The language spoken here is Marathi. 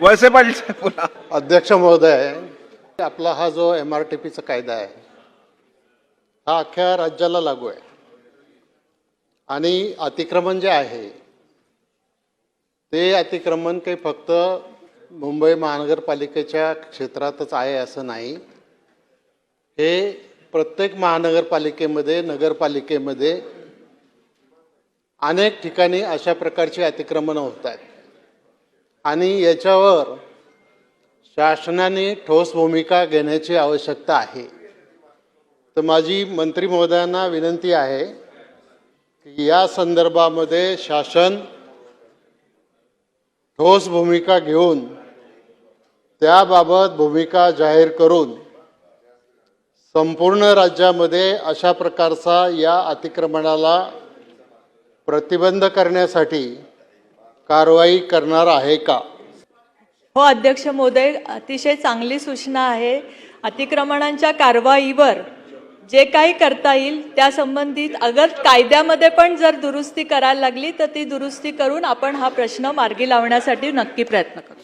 वळसे पाटील साहेब बोला. अध्यक्ष महोदय आपला हा जो एम आर टी पीचा कायदा आहे हा अख्ख्या राज्याला लागू आहे. आणि अतिक्रमण जे आहे ते अतिक्रमण काही फक्त मुंबई महानगरपालिकेच्या क्षेत्रातच आहे असं नाही. हे प्रत्येक महानगरपालिकेमध्ये नगरपालिकेमध्ये अनेक ठिकाणी अशा प्रकारची अतिक्रमणं होत आहेत. आणि याच्यावर शासनाने ठोस भूमिका घेण्याची आवश्यकता आहे. तर माझी मंत्री महोदयांना विनंती आहे की या संदर्भामध्ये शासन ठोस भूमिका घेऊन त्याबाबत भूमिका जाहीर करून संपूर्ण राज्यामध्ये अशा प्रकारचा या अतिक्रमणाला प्रतिबंध करण्यासाठी कारवाई करणार आहे का? हो अध्यक्ष महोदय अतिशय चांगली सूचना आहे. अतिक्रमणांच्या कारवाईवर जे काही करता येईल त्या संबंधित अगर कायद्यामध्ये पण जर दुरुस्ती करायला लागली तर ती दुरुस्ती करून आपण हा प्रश्न मार्गी लावण्यासाठी नक्की प्रयत्न करू.